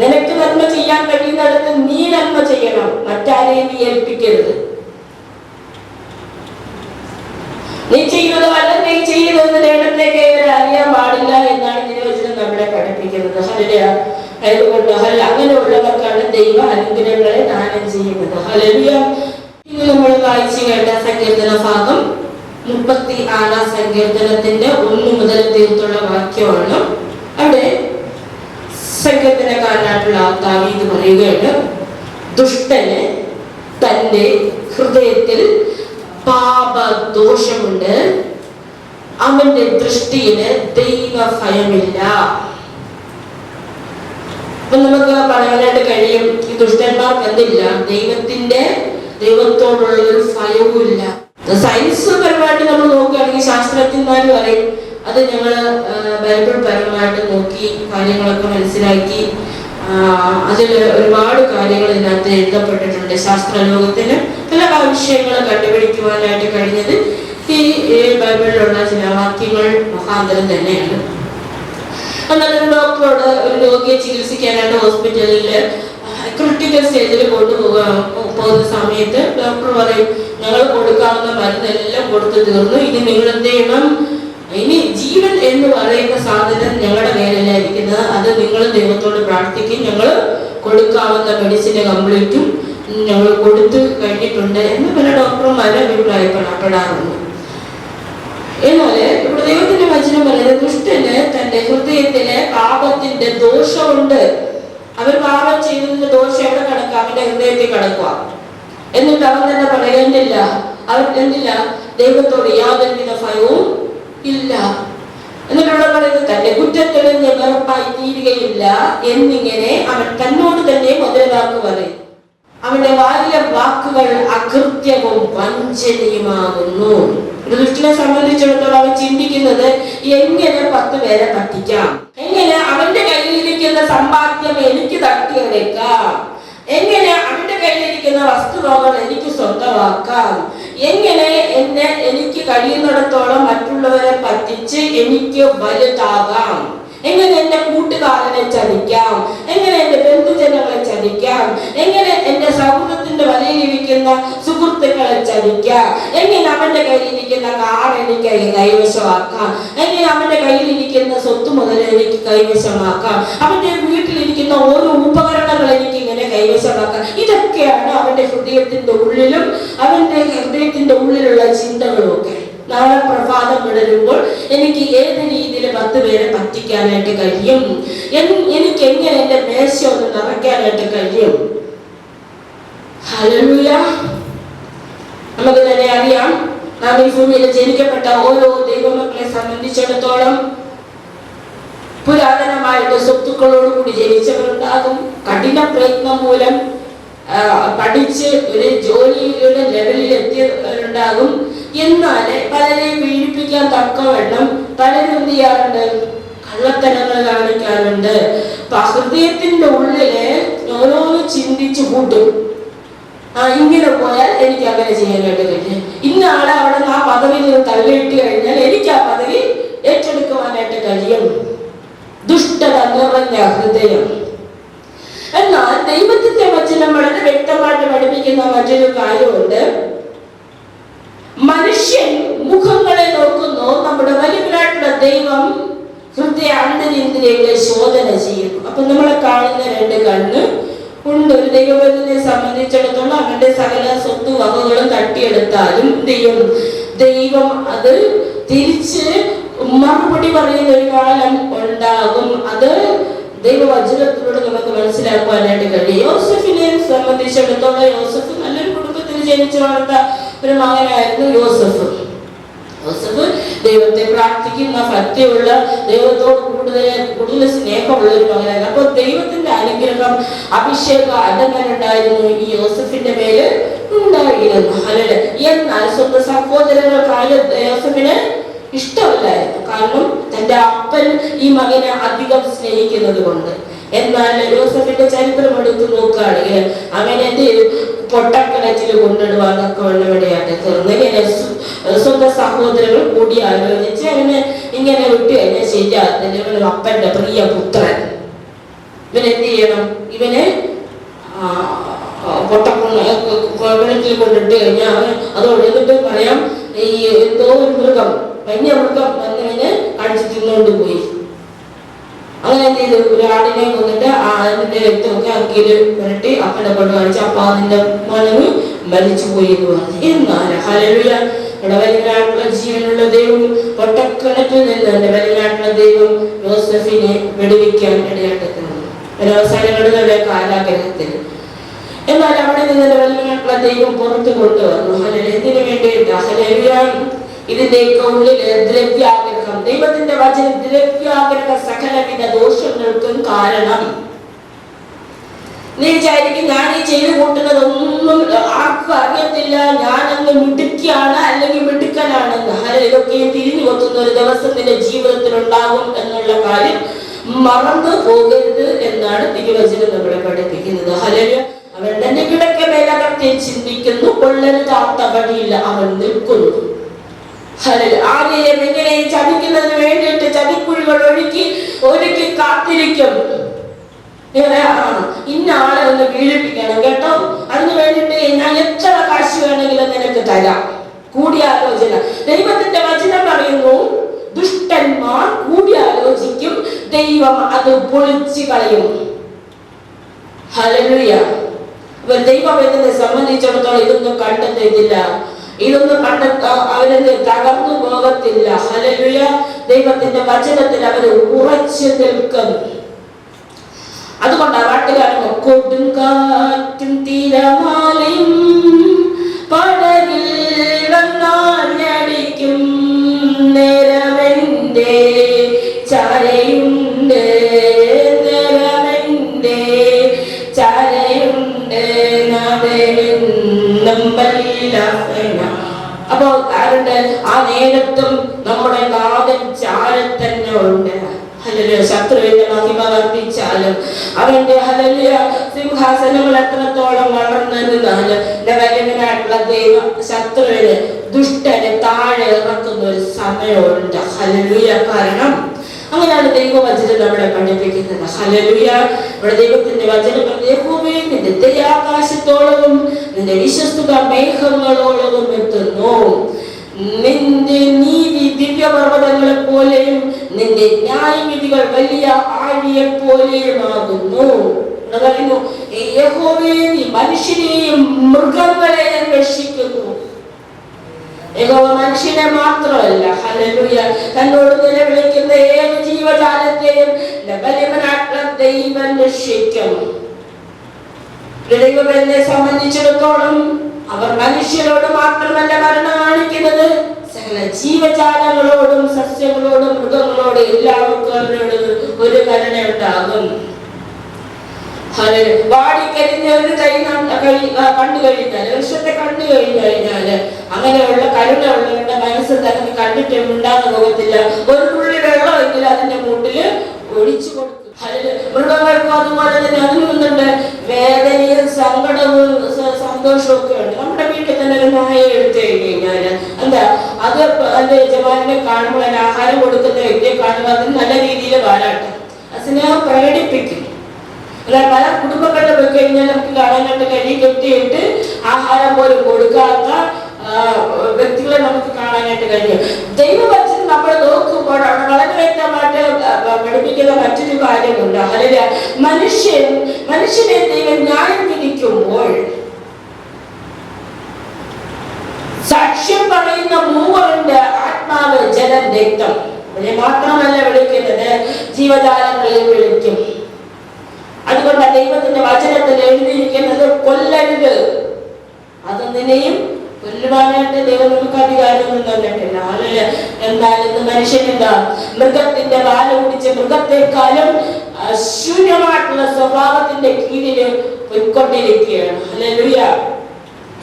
നിനക്ക് നന്മ ചെയ്യാൻ കഴിയുന്നിടത്ത് നീ നന്മ ചെയ്യണം. മറ്റാരെയും നീ ഏൽപ്പിക്കരുത്. നീ ചെയ്യുന്നത് വല്ല നീ ചെയ്യുന്നത് നേടത്തേക്ക് അറിയാൻ പാടില്ല എന്നാണ് തിരുവചനം നമ്മളെ പഠിപ്പിക്കുന്നത്. അതുകൊണ്ട് ഹല്ല അങ്ങനെയുള്ളവർക്കാണ് ദൈവ അനുഗ്രഹങ്ങളെ ദാനം ചെയ്യുന്നത്. ഹല്ലേലൂയ. ഇനി നമ്മൾ വായിച്ചു കേട്ട സങ്കീർത്തന ഭാഗം മുപ്പത്തി ആറാം സങ്കീർത്തനത്തിന്റെ ഒന്ന് മുതൽ തീർത്തുള്ള വാക്യമാണ്. അവിടെ സങ്കീർത്തനക്കാരനായിട്ടുള്ള താവീത് പറയുകയാണ്. ദുഷ്ടന് തന്റെ ഹൃദയത്തിൽ പാപദോഷമുണ്ട്. അവന്റെ ദൃഷ്ടിയിൽ ദൈവഭയമില്ല. അപ്പൊ നമുക്ക് പറയാനായിട്ട് കഴിയും ഈ ദുഷ്ടന്മാർക്ക് എന്തില്ല ദൈവത്തിന്റെ ദൈവത്തോടുള്ള ഒരു ഭയവുമില്ല. സയൻസ് പരമായിട്ട് നമ്മൾ നോക്കുകയാണെങ്കിൽ ശാസ്ത്രജ്ഞന്മാർ പറയും അത് ഞങ്ങൾ ബൈബിൾ പരമായിട്ട് നോക്കി കാര്യങ്ങളൊക്കെ മനസ്സിലാക്കി. അതിൽ ഒരുപാട് കാര്യങ്ങൾ ഇതിനകത്ത് എഴുതപ്പെട്ടിട്ടുണ്ട്. ശാസ്ത്രലോകത്തിന് പല വിഷയങ്ങൾ കണ്ടുപിടിക്കുവാനായിട്ട് കഴിഞ്ഞത് ഈ ബൈബിളിലുള്ള ചില വാക്യങ്ങൾ മുഖാന്തരം തന്നെയാണ്. അന്നേരം ഡോക്ടറോട് ഒരു രോഗിയെ ചികിത്സിക്കാനായിട്ട് ഹോസ്പിറ്റലിൽ ക്രിട്ടിക്കൽ സ്റ്റേജിൽ കൊണ്ടുപോകുക പോകുന്ന സമയത്ത് ഡോക്ടർ പറയും ഞങ്ങൾ കൊടുക്കാവുന്ന മരുന്നെല്ലാം കൊടുത്തു തീർന്നു. ഇനി നിങ്ങൾ എന്ത് ചെയ്യണം? ഇനി ജീവൻ എന്ന് പറയുന്ന സാധനം ഞങ്ങളുടെ മേലല്ല ഇരിക്കുന്നത്. അത് നിങ്ങൾ ദൈവത്തോട് പ്രാർത്ഥിക്കും. ഞങ്ങൾ കൊടുക്കാവുന്ന മെഡിസിന് കംപ്ലീറ്റും ഞങ്ങൾ കൊടുത്തു കഴിഞ്ഞിട്ടുണ്ട് എന്ന് പല ഡോക്ടർമാരും അഭിപ്രായപ്പെടാറുണ്ട്. എന്നാൽ ഇവിടെ ദൈവത്തിന്റെ വചനം പറയുന്നത് ദുഷ്ടന് തന്റെ ഹൃദയത്തിലെ പാപത്തിന്റെ ദോഷമുണ്ട്. അവൻ പാപം ചെയ്തതിന്റെ ദോഷം എവിടെ കിടക്കുക അവന്റെ ഹൃദയത്തിൽ കിടക്കുക എന്നിട്ട് അവൻ തന്നെ പറയേണ്ടില്ല. അവൻ എന്തില്ല? ദൈവത്തോട് യാതൊരുവിധ ഭയവും ഇല്ല. എന്നിട്ടുള്ള പറയുന്നത് തന്റെ കുറ്റത്തെളിഞ്ഞ് വെറുപ്പായി തീരുകയില്ല എന്നിങ്ങനെ അവൻ തന്നോട് തന്നെ മുതലാക്ക് പറയും. അവന്റെ വാല്യ വാക്കുകൾ അകൃത്യവും വഞ്ചനയുമാകുന്നു. ദുഷ്ടനെ സംബന്ധിച്ചിടത്തോളം അവൻ ചിന്തിക്കുന്നത് എങ്ങനെ പത്ത് പേരെ പറ്റിക്കാം? എങ്ങനെ അവന്റെ കയ്യിലിരിക്കുന്ന സമ്പാദ്യം എനിക്ക് തട്ടിയെടുക്കാം? എങ്ങനെ അവന്റെ കയ്യിലിരിക്കുന്ന വസ്തുവകൾ എനിക്ക് സ്വന്തമാക്കാം. എങ്ങനെ എന്നെ എനിക്ക് കഴിയുന്നിടത്തോളം മറ്റുള്ളവരെ പറ്റിച്ച് എനിക്ക് വലുതാകാം. എങ്ങനെ എന്റെ കൂട്ടുകാരനെ ചതിക്കാം. എങ്ങനെ എന്റെ ബന്ധുജനങ്ങളെ ചതിക്കാം. എങ്ങനെ എന്റെ സൗഹൃദത്തിന്റെ വലയിലിരിക്കുന്ന സുഹൃത്തുക്കളെ ചതിക്കാം. എങ്ങനെ അവന്റെ കയ്യിലിരിക്കുന്ന കാർ എനിക്ക് കൈവശമാക്കാം. എങ്ങനെ അവന്റെ കയ്യിലിരിക്കുന്ന സ്വത്ത് മുതൽ എനിക്ക് കൈവശമാക്കാം. അവന്റെ ഹൃദയത്തിന്റെ ഉള്ളിലും അവന്റെ ഹൃദയത്തിന്റെ ഉള്ളിലുള്ള ചിന്തകളും ഒക്കെ നാളെ പ്രഭാതം വിടരുമ്പോൾ എനിക്ക് ഏത് രീതിയിൽ പത്ത് പേരെ പറ്റിക്കാനായിട്ട് കഴിയും? എനിക്ക് എങ്ങനെ എന്റെ മേശ ഒന്ന് നിറയ്ക്കാനായിട്ട് കഴിയും? നമുക്ക് തന്നെ അറിയാം നാം ഈ ഭൂമിയിൽ ജനിക്കപ്പെട്ട ഓരോ ദൈവമക്കളെ സംബന്ധിച്ചിടത്തോളം പുരാതനമായിട്ട് സ്വത്തുക്കളോടുകൂടി ജനിച്ചവരുണ്ടാകും. കഠിന പ്രയത്നം മൂലം പഠിച്ച് ഒരു ജോലിയുടെ ലെവലിൽ എത്തിയവരുണ്ടാകും. എന്നാൽ പലരെയും വീഴിപ്പിക്കാൻ തക്കവണ്ണം പലരും എന്ത് ചെയ്യാറുണ്ട്? കള്ളത്തരങ്ങൾ കാണിക്കാറുണ്ട്. ഹൃദയത്തിന്റെ ഉള്ളിൽ ഓരോന്ന് ചിന്തിച്ചു കൂട്ടും. ആ ഇങ്ങനെ പോയാൽ എനിക്ക് അങ്ങനെ ചെയ്യാനായിട്ട് കഴിഞ്ഞു ഇന്ന ആളെ അവിടെ ആ പദവിയിൽ നിന്ന് തള്ളിയിട്ട് കഴിഞ്ഞാൽ എനിക്ക് ആ പദവി ഏറ്റെടുക്കുവാനായിട്ട് കഴിയും. ദുഷ്ടത നിറഞ്ഞ ഹൃദയം എന്നാൽ ദൈവത്തിന്റെ വചനം വളരെ വ്യക്തമായിട്ട് പഠിപ്പിക്കുന്ന മറ്റൊരു കാര്യമുണ്ട് മനുഷ്യൻ മുഖങ്ങളെ നോക്കുന്നു നമ്മുടെ വലിയവരായിട്ടുള്ള ദൈവം ഹൃദയ അന്തരിന്ദ്രിയങ്ങളെ ശോധന ചെയ്യുന്നു അപ്പൊ നമ്മളെ കാണുന്ന രണ്ട് കണ്ണ് ഉണ്ട് ഒരു ദൈവത്തിനെ സംബന്ധിച്ചിടത്തോളം അവന്റെ സകല സ്വത്ത് വകകളും തട്ടിയെടുത്താലും എന്ത് ചെയ്യും ദൈവം അത് തിരിച്ച് മറുപടി പറയുന്ന ഒരു കാലം ഉണ്ടാകും. അത് ദൈവവചനത്തിലൂടെ നമുക്ക് മനസ്സിലാക്കുവാനായിട്ട് കഴിയും. യോസഫിനെ സംബന്ധിച്ചിടത്തോളം യോസഫ് നല്ലൊരു കുടുംബത്തിൽ ജനിച്ചു വളർത്ത ഒരു മകനായിരുന്നു യോസഫ്. യോസഫ് ദൈവത്തെ പ്രാർത്ഥിക്കുന്ന ഭക്തിയുള്ള ദൈവത്തോട് കൂടുതൽ കൂടുതൽ സ്നേഹമുള്ള ഒരു മകനായിരുന്നു. അപ്പോൾ ദൈവത്തിന്റെ അനുഗ്രഹം അഭിഷേകം അടങ്ങനുണ്ടായിരുന്നു ഈ യോസഫിന്റെ മേൽ ഉണ്ടായിരുന്നു. അല്ലെ എന്നാൽ സ്വന്തം സഹോദരങ്ങൾക്കാണ് യോസഫിന് ഇഷ്ടമല്ലായിരുന്നു. കാരണം തന്റെ അപ്പൻ ഈ മകനെ അധികം സ്നേഹിക്കുന്നത് കൊണ്ട് എന്നാൽ യോസഫിന്റെ ചരിത്രം എടുത്ത് നോക്കുകയാണെങ്കിൽ അവൻ എന്ത് പൊട്ടക്കിണറ്റിൽ കൊണ്ടിടുവാനൊക്കെ ഉള്ളവിടെയാണ് തീർന്ന് ഇങ്ങനെ സ്വന്തം സഹോദരങ്ങൾ കൂടി ആലോചിച്ച് അങ്ങനെ ഇങ്ങനെ വിട്ടു കഴിഞ്ഞാൽ ശരിയാകത്തില്ല അപ്പന്റെ പ്രിയ പുത്രൻ. ഇവനെന്ത് ചെയ്യണം? ഇവനെ പൊട്ടക്കുളത്തിൽ കൊണ്ടിട്ട് കഴിഞ്ഞാൽ അവൻ അതോടെ പറയാം വലിയ മൃഗം വന്നവന് അടിച്ചു തിന്നുകൊണ്ട് പോയി. അങ്ങനെ എന്ത് ഒരു ആടിനെ കൊന്നിട്ട് ആ ആടിന്റെ രക്തമൊക്കെ അക്കിൽ പുരട്ടി അപ്പനെ കൊണ്ട് കാണിച്ചു അപ്പൊ അതിന്റെ മണവ് മരിച്ചുപോയി എന്ന് പറഞ്ഞു. എന്നാൽ ഹലവിയ ഇവിടെ വലിയനാട്ടുള്ള ജീവനുള്ള ദൈവം പൊട്ടക്കിണറ്റിൽ നിന്ന് എന്റെ വലിയനാട്ടുള്ള ദൈവം യോസഫിനെ വെടിവെക്കാൻ ഇടയാട്ടത്തിനുണ്ട് അവസാനങ്ങളുടെ കാലാഗ്രഹത്തിൽ. എന്നാൽ അവിടെ നിന്ന് വലിയനാട്ടുള്ള ദൈവം പുറത്തു കൊണ്ടുവന്നു. ഹലൽ എന്തിനു വേണ്ടിയിട്ട്? ഹലവിയ ഇതിന്റെയൊക്കെ ഉള്ളിൽ ദ്രവ്യാഗ്രഹം ദൈവത്തിന്റെ വചനം ദ്രവ്യാഗ്രഹ സകലവിധ ദോഷങ്ങൾക്കും കാരണം. നീ വിചാരിക്കും ഞാൻ ഈ ചെയ്തു കൂട്ടുന്നതൊന്നും ആർക്കും അറിയത്തില്ല. ഞാൻ അങ്ങ് മിടുക്കിയാണ് അല്ലെങ്കിൽ മിടുക്കനാണെന്ന്. ഹല ഇതൊക്കെ തിരിഞ്ഞു കൊത്തുന്ന ഒരു ദിവസം നിന്റെ ജീവിതത്തിൽ ഉണ്ടാകും എന്നുള്ള കാര്യം മറന്നു പോകരുത് എന്നാണ് തിരുവചനം നമ്മളെ പഠിപ്പിക്കുന്നത്. ഹലര് അവൻ തന്നെ കിടക്ക ചിന്തിക്കുന്നു. കൊള്ളരുതാത്ത വഴിയില്ല അവൻ നിൽക്കുന്നു. ആരെയും എങ്ങനെ ചതിക്കുന്നതിന് വേണ്ടിയിട്ട് ചതിക്കുഴികൾ ഒഴുക്കി ഒരുക്കി കാത്തിരിക്കും. ഇന്ന ആളെ ഒന്ന് വീഴിപ്പിക്കണം കേട്ടോ. അതിന് വേണ്ടിയിട്ട് ഞാൻ എത്ര കാശ് വേണമെങ്കിലും നിനക്ക് തരാം. കൂടിയാലോചന. ദൈവത്തിന്റെ വചനം പറയുന്നു ദുഷ്ടന്മാർ കൂടിയാലോചിക്കും ദൈവം അത് പൊളിച്ചു കളയും. ഹലലുയ ദൈവം ഇതിനെ സംബന്ധിച്ചിടത്തോളം ഇതൊന്നും കണ്ടെത്തിയില്ല ഇതൊന്നും കണ്ടെത്ത അവരത് തകർന്നു പോകത്തില്ല. ഹലലുയ ദൈവത്തിന്റെ വചനത്തിൽ അവർ ഉറച്ചു നിൽക്കും അതുകൊണ്ടാണ് കൊടും കാറ്റും തിരമാലയും പടകിൽ വന്നാഞ്ഞടിക്കും നേരമെന്റെ ചാരയുണ്ട് അപ്പോ ആരുണ്ട്? ആ നേരത്തും നമ്മുടെ നാഥൻ ചാരൻ തന്നെ ഉണ്ട്. ഹല്ലേലൂയ. ശത്രുവിന്റെ മഹിമ വർദ്ധിച്ചാലും അവന്റെ ഹലലിയ സിംഹാസനങ്ങൾ എത്രത്തോളം വളർന്നിരുന്നാലും വലിയവനായിട്ടുള്ള ദൈവം ശത്രുവിന് ദുഷ്ടനെ താഴെ ഇറക്കുന്ന ഒരു സമയമുണ്ട്. ഹലലിയ കാരണം അങ്ങനെയാണ് ദൈവവചനം നമ്മളെ പഠിപ്പിക്കുന്നത്. ഹലലുയ ഇവിടെ ദൈവത്തിന്റെ വചനം ദൈവമേ നിന്റെ ദയാകാശത്തോളവും നിന്റെ വിശ്വസ്തുത മേഘങ്ങളോളവും എത്തുന്നു. നിന്റെ നീതി ദിവ്യപർവതങ്ങളെ പോലെയും നിന്റെ ന്യായവിധികൾ വലിയ ആഴിയെ പോലെയുമാകുന്നു പറയുന്നു യഹോവേ നീ മനുഷ്യനെയും മൃഗങ്ങളെയും രക്ഷിക്കുന്നു യഹോവ മനുഷ്യനെ മാത്രമല്ല. ഹല്ലേലൂയ. തന്നോട് നിലവിളിക്കുന്ന ഏത് ജീവജാലത്തെയും ദൈവം രക്ഷിക്കും. സംബന്ധിച്ചിടത്തോളം അവർ മനുഷ്യരോട് മാത്രമല്ല മരണം കാണിക്കുന്നത്. സകല ജീവജാലങ്ങളോടും സസ്യങ്ങളോടും മൃഗങ്ങളോടും എല്ലാവർക്കും അവരോട് ഒരു കരുണ ഉണ്ടാകും ഹല്ലേലൂയ. വാടിക്കരിഞ്ഞ ഒരു തൈ നം- കഴി- ആ, കണ്ടു കഴിഞ്ഞാൽ വൃക്ഷത്തെ കണ്ടു കഴിഞ്ഞു കഴിഞ്ഞാൽ അങ്ങനെയുള്ള കരുണയുള്ളവരുടെ മനസ്സ് തന്നെ കണ്ടിട്ട് ഉണ്ടാകാൻ പോകത്തില്ല ഒരു തുള്ളി വെള്ളമെങ്കിലും അതിന്റെ മുട്ടിൽ ഒഴിച്ചു കൊടുക്കും. മൃഗങ്ങൾക്കും അതുപോലെ തന്നെ അതിനുണ്ട് വേദനയും സങ്കടവും സന്തോഷവും ഒക്കെ ഉണ്ട് നമ്മുടെ വീട്ടിൽ തന്നെ ഒരു നായ എടുത്തു കഴിഞ്ഞു കഴിഞ്ഞാൽ എന്താ അത് അതിന്റെ യജമാനെ കാണുമ്പോൾ ആഹാരം കൊടുക്കുന്ന വ്യക്തിയെ കാണുമ്പോൾ അത് നല്ല രീതിയിൽ വാലാട്ടും സ്നേഹം പ്രകടിപ്പിക്കും അല്ല പല കുടുംബങ്ങളിൽ പോയി കഴിഞ്ഞാൽ നമുക്ക് കാണാനായിട്ട് കഴി കെട്ടിയിട്ട് ആഹാരം പോലും കൊടുക്കാത്ത വ്യക്തികളെ നമുക്ക് കാണാനായിട്ട് കഴിയും. ദൈവവചനം നമ്മൾ നോക്കുമ്പോൾ അവിടെ വളരെ വ്യക്തമായിട്ട് പഠിപ്പിക്കുന്ന മറ്റൊരു കാര്യമുണ്ട്. അല്ല മനുഷ്യൻ മനുഷ്യനെ ദൈവം ന്യായം വിധിക്കുമ്പോൾ സാക്ഷ്യം പറയുന്ന മൂവറിന്റെ ആത്മാവ് ജലം രക്തം. മാത്രമല്ല വിളിക്കുന്നത് ജീവജാലങ്ങളിൽ വിളിക്കും. അതുകൊണ്ട് ദൈവത്തിന്റെ വചനത്തിൽ എഴുതിയിരിക്കുന്നത് കൊല്ലരുത് അത് നിന്നെയും കൊല്ലുവാനായിട്ട് ദൈവം നമുക്ക് അധികാരമൊന്നും തന്നിട്ടില്ല. എന്നാൽ ഇന്ന് മനുഷ്യനെന്താ? മൃഗത്തിന്റെ പാൽ കുടിച്ച് മൃഗത്തെക്കാളും ശൂന്യമായിട്ടുള്ള സ്വഭാവത്തിന്റെ കീഴിൽ പൊയ്ക്കൊണ്ടിരിക്കുകയാണ്. ഹല്ലേലൂയ.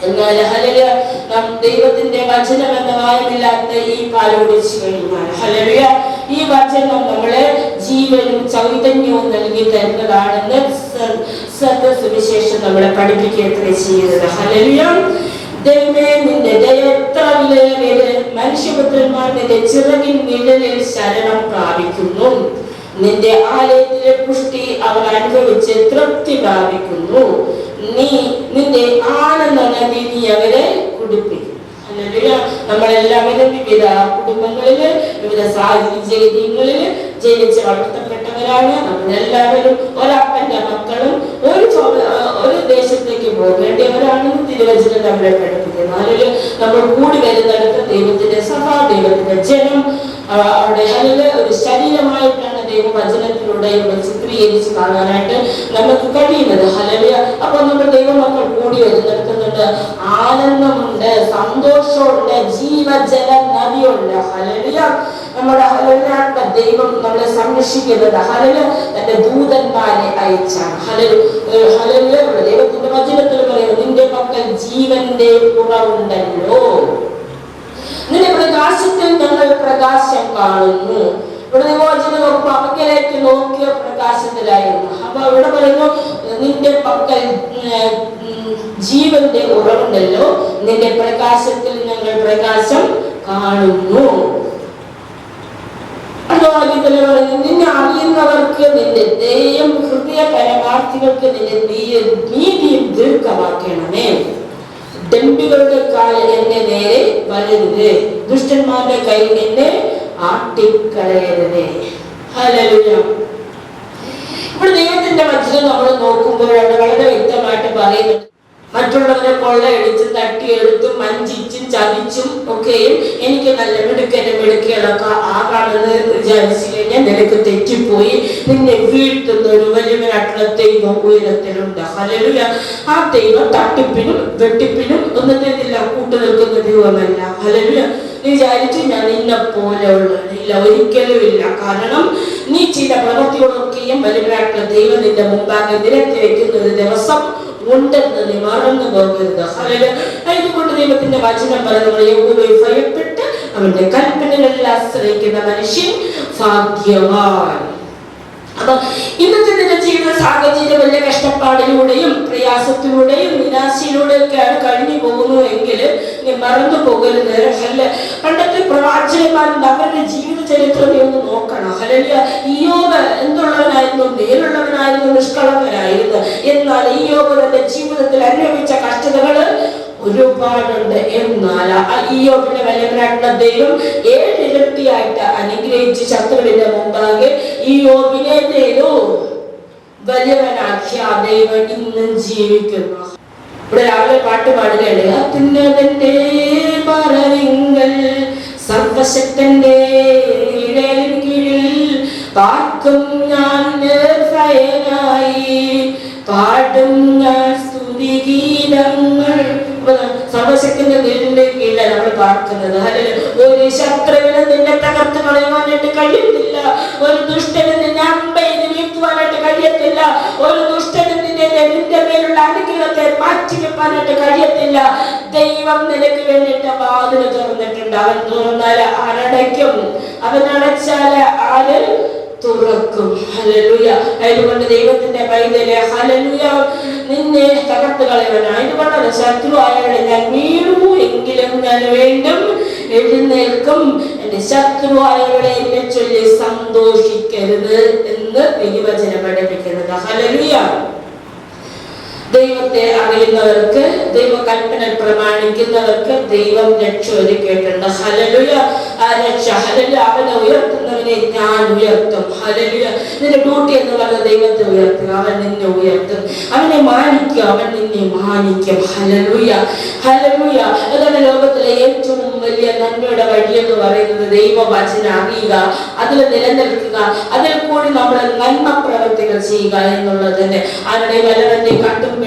എന്നാൽ ഹലല് നാം ദൈവത്തിന്റെ വചനം എന്ന വായമില്ലാത്ത ഈ പാൽ കുടിച്ചു കഴിഞ്ഞാൽ ഹല്ലേലൂയ. ഈ വചനം നമ്മളെ ജീവനും ചൈതന്യവും നൽകി തരുന്നതാണെന്ന് സ- സത്യസുവിശേഷം നമ്മളെ പഠിപ്പിക്കുകയത്രേ ചെയ്യുന്നത്. ഹലലിയ ദൈവമേ നിന്റെ ദയ എത്ര വിലയേറിയത്. മനുഷ്യപുത്രന്മാർ നിന്റെ ചിറകിൻ നിഴലിൽ ശരണം പ്രാപിക്കുന്നു. നിന്റെ ആലയത്തിലെ പുഷ്ടി അവൻ അനുഭവിച്ച് തൃപ്തി പ്രാപിക്കുന്നു. നീ നിന്റെ ആനന്ദ നദി നീ അവരെ കുടിപ്പിക്കും. നമ്മളെല്ലാവരും വിവിധ കുടുംബങ്ങളിൽ വിവിധ സാഹചര്യങ്ങളിൽ ജനിച്ച് വളർത്തപ്പെട്ടവരാണ്. നമ്മളെല്ലാവരും ഒരപ്പന്റെ മക്കളും ഒരു ഒരു ദേശത്തേക്ക് പോകേണ്ടവരാണെന്ന് തിരുവചനം നമ്മളെ പഠിപ്പിക്കുന്നു. അതിൽ നമ്മൾ കൂടി വരുന്നിടത്ത് ദൈവത്തിന്റെ സഭ ദൈവത്തിന്റെ ജനം അവിടെ അതിൽ ഒരു ശരീരമായിട്ടാണ് ദൈവവചനത്തിലൂടെ വചനത്തിലൂടെയും ചിത്രീകരിച്ച് കാണാനായിട്ട് നമുക്ക് കഴിയുന്നത്. ഹലലിയ അപ്പൊ നമ്മൾ ദൈവമക്കൾ കൂടി വരുന്നിടത്തുന്നുണ്ട് ആനന്ദമുണ്ട് സന്തോഷമുണ്ട് ജീവജല നദിയുണ്ട്. ഹലലിയ നമ്മുടെ ഹലവിയാട്ട ദൈവം നമ്മളെ സംരക്ഷിക്കുന്നത്. ഹലല് തന്റെ ദൂതന്മാരെ അയച്ചാണ്. ഹലവി ഹലവിയ ദൈവത്തിന്റെ വചനത്തിൽ പറയുന്നത് നിന്റെ പക്കൽ ജീവന്റെ കുറവുണ്ടല്ലോ. നിന്റെ പ്രകാശത്തിൽ ഞങ്ങൾ പ്രകാശം കാണുന്നു. ഇവിടെ നിമോചനം വകുപ്പ് അപ്പക്കലേക്ക് നോക്കിയ പ്രകാശത്തിലായിരുന്നു. അപ്പൊ ഇവിടെ പറയുന്നു നിന്റെ പക്കൽ ജീവന്റെ ഉറവുണ്ടല്ലോ. നിന്റെ പ്രകാശത്തിൽ ഞങ്ങൾ പ്രകാശം കാണുന്നു. നിന്നെ അറിയുന്നവർക്ക് നിന്റെ ദേയം ഹൃദയ പരമാർത്ഥികൾക്ക് നിന്റെ നീതിയും ദീർഘമാക്കണമേ. ദമ്പികളുടെ കാൽ എന്നെ നേരെ വരരുത്. ദുഷ്ടന്മാരുടെ കയ്യിൽ എന്നെ ആട്ടിക്കളയരുതേ. ഇവിടെ ദൈവത്തിന്റെ വചനം നമ്മൾ നോക്കുമ്പോഴാണ് വളരെ വ്യക്തമായിട്ട് പറയുന്നത്. മറ്റുള്ളവരെ കൊള്ളയടിച്ചും തട്ടിയെടുത്തും വഞ്ചിച്ചും ചതിച്ചും ഒക്കെയും എനിക്ക് നല്ല മിടുക്കനെ മിടുക്കുകളൊക്കെ ആകാണെന്ന് വിചാരിച്ചു കഴിഞ്ഞാൽ നിനക്ക് തെറ്റിപ്പോയി. നിന്നെ വീഴ്ത്തുന്ന ഒരു വലിയ ദൈവം ഉയരത്തിലുണ്ട്. ഹലലുയ ആ ദൈവം തട്ടിപ്പിനും വെട്ടിപ്പിനും ഒന്നും തന്നില്ല. കൂട്ടു നിൽക്കുന്ന ദൈവമല്ല. ഹല്ലേലൂയ. നീ വിചാരിച്ചു ഞാൻ നിന്നെ പോലെ ഇല്ല ഒരിക്കലും ഇല്ല. കാരണം നീ ചില പ്രവൃത്തികളൊക്കെയും വലിയവനായിട്ടുള്ള ദൈവം നിന്റെ മുമ്പാകെ നിരത്തി വെക്കുന്ന ഒരു ദിവസം ഉണ്ടെന്ന് നീ മറന്നു പോകരുത്. അതുകൊണ്ട് ദൈവത്തിന്റെ വചനം പറയുന്നത് ഭയപ്പെട്ട് അവന്റെ കൽപ്പനകളിൽ ആശ്രയിക്കുന്ന മനുഷ്യൻ ഭാഗ്യവാൻ. അപ്പൊ ഇന്നത്തെ ജീവിത സാഹചര്യം വലിയ കഷ്ടപ്പാടിലൂടെയും പ്രയാസത്തിലൂടെയും നിരാശയിലൂടെയൊക്കെയാണ് കഴിഞ്ഞു പോകുന്നുവെങ്കിൽ നീ മറന്നു പോകരുത്. അല്ല പണ്ടത്തെ പ്രവാചകന്മാരുണ്ട് അവരുടെ ജീവിത ചരിത്രം നീ ഒന്ന് നോക്കണം. അല്ലല്ല ഈയോബ് എന്തുള്ളവനായിരുന്നു? നേരുള്ളവനായിരുന്നു നിഷ്കളങ്കനായിരുന്നു. എന്നാൽ ഈയോബ് തന്റെ ജീവിതത്തിൽ അനുഭവിച്ച കഷ്ടതകൾ ഒരുപാടുണ്ട് എന്നാൽ ആ ഈയോബിന്റെ വലിയവനായിട്ടുള്ള ദൈവം ഏഴിരട്ടിയായിട്ട് അനുഗ്രഹിച്ച് ശത്രുവിന്റെ മുമ്പാകെ ഈ യോബിനെ ചെയ്തു വലിയവനാക്കിയ ദൈവം ഇന്നും ജീവിക്കുന്നു. ഇവിടെ രാവിലെ പാട്ട് പാടുകയാണ്. പറവിങ്കൽ സർവശക്തന്റെ കീഴിൽ പാർക്കും ഞാൻ പാടും അല്ലെങ്കിൽ ഒരു ശത്രുവിനെ നിന്നെ തകർത്ത് കളയുവാനായിട്ട് കഴിയത്തില്ല ഒരു ദുഷ്ടന് നിന്നെ അമ്പയിൽ വീഴ്ത്തുവാനായിട്ട് കഴിയത്തില്ല. ഒരു ദുഷ്ടന് നിന്നെ നിന്റെ മേലുള്ള അനുഗ്രഹത്തെ മാറ്റി വെപ്പാനായിട്ട് കഴിയത്തില്ല. ദൈവം നിനക്ക് വേണ്ടിയിട്ട് വാതിൽ തുറന്നിട്ടുണ്ട്. അവൻ തുറന്നാൽ ആരടയ്ക്കും. അവൻ അടച്ചാൽ ആര്? തുറക്കും. ഹലലുയ അതുകൊണ്ട് ദൈവത്തിന്റെ പൈതലെ ഹലലുയ നിന്നെ തകർത്ത് കളയവനാ അതുകൊണ്ടാണ് ശത്രു ആയവനെ ഞാൻ വീഴുമോ എങ്കിലും ഞാൻ വീണ്ടും എഴുന്നേൽക്കും. എന്റെ ശത്രുവായവളെ എന്നെ ചൊല്ലി സന്തോഷിക്കരുത് എന്ന് ദൈവചനം പഠിപ്പിക്കുന്നത്. ഹല്ലേലൂയ. ദൈവത്തെ അറിയുന്നവർക്ക് ദൈവകൽപ്പന പ്രമാണിക്കുന്നവർക്ക് ദൈവം രക്ഷ ഒരുക്കിയിട്ടുണ്ട് ഹലലുയ ആ രക്ഷ ഹലലു അവനെ ഉയർത്തുന്നവനെ ഞാൻ ഉയർത്തും. ഹലലുയ നിന്റെ ഡ്യൂട്ടി എന്ന് പറഞ്ഞ ദൈവത്തെ ഉയർത്തുക. അവൻ നിന്നെ ഉയർത്തും. അവനെ മാനിക്കുക. അവൻ നിന്നെ മാനിക്കും. ഹലലുയ ഹലലുയ അതാണ് ലോകത്തിലെ ഏറ്റവും വലിയ നന്മയുടെ വഴി എന്ന് പറയുന്നത് ദൈവവചന അറിയുക അതിൽ നിലനിൽക്കുക അതിൽ കൂടി നമ്മൾ നന്മ പ്രവർത്തികൾ ചെയ്യുക എന്നുള്ളതിന് ആരുടെ വലവന്റെ കട്ടും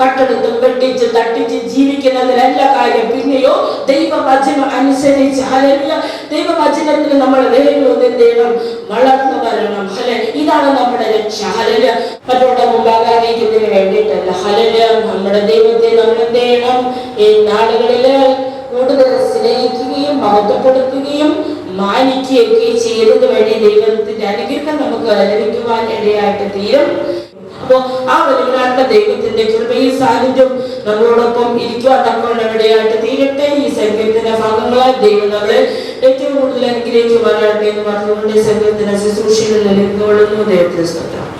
കട്ടെടുത്തും വെട്ടിച്ച് തട്ടിച്ച് ജീവിക്കുന്നതിലല്ല കാര്യം പിന്നെയോ ദൈവവചനം അനുസരിച്ച് ഹലലിയ ദൈവവചനത്തിന് നമ്മൾ വേഗം എന്ത് ചെയ്യണം? വളർന്നു വരണം. ഹലെ ഇതാണ് നമ്മുടെ രക്ഷ ഹലല മറ്റുള്ള മുമ്പാകാതിരിക്കുന്നതിന് വേണ്ടിയിട്ടല്ല. ഹലല നമ്മുടെ ദൈവത്തെ നമ്മൾ എന്ത് ചെയ്യണം? ഈ നാടുകളിൽ കൂടുതൽ സ്നേഹിക്കുകയും മഹത്വപ്പെടുത്തുകയും മാനിക്കുകയൊക്കെ ചെയ്യുന്നത് വഴി ദൈവത്തിന്റെ അനുഗ്രഹം നമുക്ക് ലഭിക്കുവാൻ ഇടയായിട്ട് തീരും. അപ്പോ ആ വലിയ ദൈവത്തിന്റെ കൃപയും സാന്നിധ്യം നമ്മളോടൊപ്പം ഇരിക്കുവാൻ നമ്മളുടെ ഇടയായിട്ട് തീരട്ടെ. ഈ സംഗീതത്തിന്റെ ഭാഗങ്ങളാൽ ദൈവം നമ്മളെ ഏറ്റവും കൂടുതൽ അനുഗ്രഹിക്കുവാനാകട്ടെ എന്ന് പറഞ്ഞുകൊണ്ട് സംഘത്തിന്റെ ശുശ്രൂഷകളിൽ നിന്നുകൊള്ളുന്നു. ദൈവത്തിന് സ്തോത്രം.